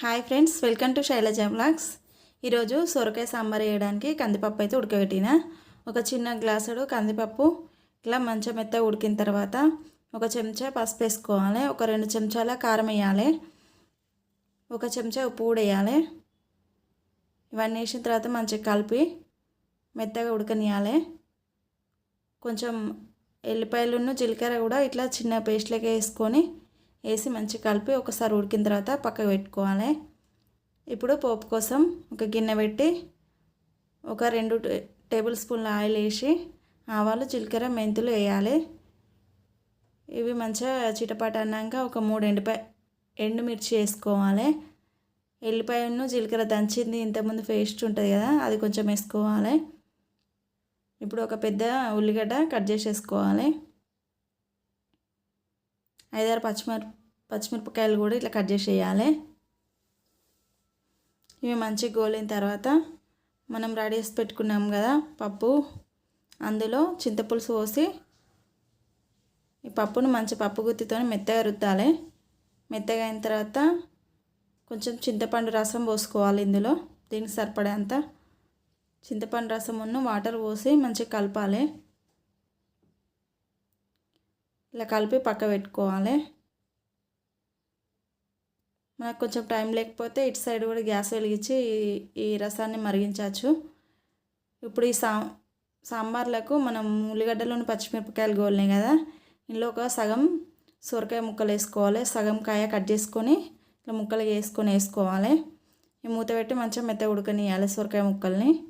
Hi friends welcome to Sailaja blogs. ఈరోజు సొరకాయ సాంబార్ వేయడానికి కందిపప్పు అయితే ఉడకబెట్టిన. ఒక చిన్న గ్లాసుడు కందిపప్పు ఇట్లా మంచిగా మెత్తగా ఉడికిన తర్వాత ఒక చెంచా పసుపు వేసుకోవాలి. ఒక రెండు చెంచాల కారం వేయాలి. ఒక చెంచా ఉప్పు కూడా వేయాలి. ఇవన్నీ వేసిన తర్వాత మంచిగా కలిపి మెత్తగా ఉడకనియాలి. కొంచెం ఎల్లిపాయలును జీలకర్ర కూడా ఇట్లా చిన్న పేస్ట్లకే వేసుకొని వేసి మంచిగా కలిపి ఒకసారి ఉడికిన తర్వాత పక్కకు పెట్టుకోవాలి. ఇప్పుడు పోపు కోసం ఒక గిన్నె పెట్టి ఒక రెండు టేబుల్ స్పూన్ల ఆయిల్ వేసి ఆవాలు జీలకర్ర మెంతులు వేయాలి. ఇవి మంచిగా చిటపాట అన్నాక ఒక మూడు ఎండిపాయ ఎండుమిర్చి వేసుకోవాలి. ఎల్లిపాయను జీలకర్ర దంచింది. ఇంతకుముందు పేస్ట్ ఉంటుంది కదా అది కొంచెం వేసుకోవాలి. ఇప్పుడు ఒక పెద్ద ఉల్లిగడ్డ కట్ చేసేసుకోవాలి. ఐదారు పచ్చిమిర పచ్చిమిరపకాయలు కూడా ఇట్లా కట్ చేసి వేయాలి. ఇవి మంచిగా గోలిన తర్వాత మనం రెడీ చేసి పెట్టుకున్నాం కదా పప్పు అందులో చింతపులుసు పోసి ఈ పప్పును మంచి పప్పు గుత్తితో మెత్తగా రుద్దాలి. మెత్తగా అయిన తర్వాత కొంచెం చింతపండు రసం పోసుకోవాలి ఇందులో దీనికి సరిపడేంత. చింతపండు రసం ఉన్న వాటర్ పోసి మంచిగా కలపాలి. ఇలా కలిపి పక్క పెట్టుకోవాలి. మనకు కొంచెం టైం లేకపోతే ఇటు సైడ్ కూడా గ్యాస్ వెలిగించి ఈ- రసాన్ని మరిగించవచ్చు. ఇప్పుడు ఈ సా సాంబార్లకు మనం ఉల్లిగడ్డలోని పచ్చిమిరపకాయలు గోలినాయి కదా. ఇందులో ఒక సగం సొరకాయ ముక్కలు వేసుకోవాలి. సగం కాయ కట్ చేసుకొని ఇట్లా ముక్కలు వేసుకొని వేసుకోవాలి. ఈ మూత పెట్టి మంచిగా మెత్త ఉడకనియాలి సొరకాయ ముక్కల్ని.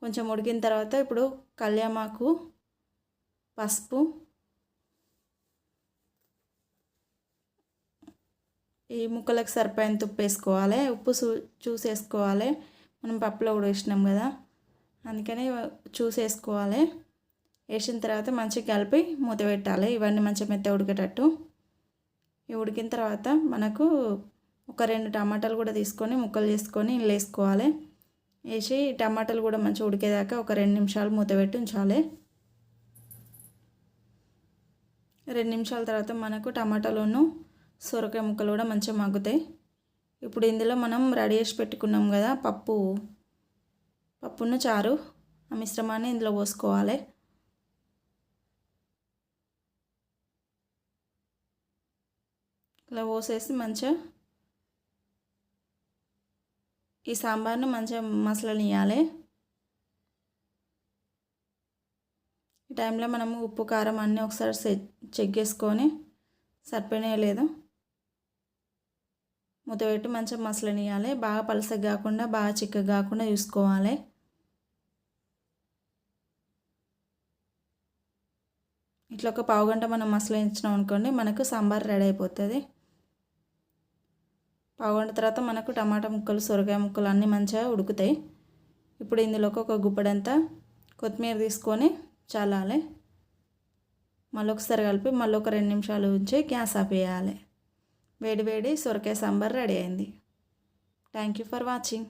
కొంచెం ఉడికిన తర్వాత ఇప్పుడు కళ్యామాకు పసుపు ఈ ముక్కలకు సరిపోయేంత ఉప్పు వేసుకోవాలి. ఉప్పు చూ చూసేసుకోవాలి. మనం పప్పులో కూడా వేసినాం కదా. అందుకని చూసేసుకోవాలి. వేసిన తర్వాత మంచిగా కలిపి మూత పెట్టాలి. ఇవన్నీ మంచిగా మెత్త ఉడికేటట్టు. ఇవి ఉడికిన తర్వాత మనకు ఒక రెండు టమాటాలు కూడా తీసుకొని ముక్కలు చేసుకొని ఇందులో వేసుకోవాలి. వేసి టమాటాలు కూడా మంచిగా ఉడికేదాకా ఒక రెండు నిమిషాలు మూత పెట్టి ఉంచాలి. రెండు నిమిషాల తర్వాత మనకు టమాటాలోను సొరకాయ ముక్కలు కూడా మంచిగా మగ్గుతాయి. ఇప్పుడు ఇందులో మనం రెడీ చేసి పెట్టుకున్నాం కదా పప్పు. పప్పును చారు ఆ మిశ్రమాన్ని ఇందులో పోసుకోవాలి. ఇలా పోసేసి మంచిగా ఈ సాంబార్ను మంచిగా మసలనియాలి ఈ టైంలో మనము ఉప్పు కారం అన్నీ ఒకసారి చెక్ చేసుకొని సరిపోయినాయో లేదో మూత పెట్టి మంచిగా మసలనియాలి బాగా పలసగా కాకుండా బాగా చిక్కగా కాకుండా చూసుకోవాలి. ఇట్లా ఒక పావు గంట మనం మసలించినాం అనుకోండి మనకు సాంబార్ రెడీ అయిపోతుంది. పావు గంట తర్వాత మనకు టమాటా ముక్కలు సొరకాయ ముక్కలు అన్నీ మంచిగా ఉడుకుతాయి. ఇప్పుడు ఇందులోకి ఒక గుప్పడంతా కొత్తిమీర తీసుకొని చల్లాలి. మళ్ళీ ఒకసారి కలిపి మళ్ళీ ఒక రెండు నిమిషాలు ఉంచి గ్యాస్ ఆపేయాలి వేడి వేడి సొరకాయ సాంబార్ రెడీ అయింది. Thank you for watching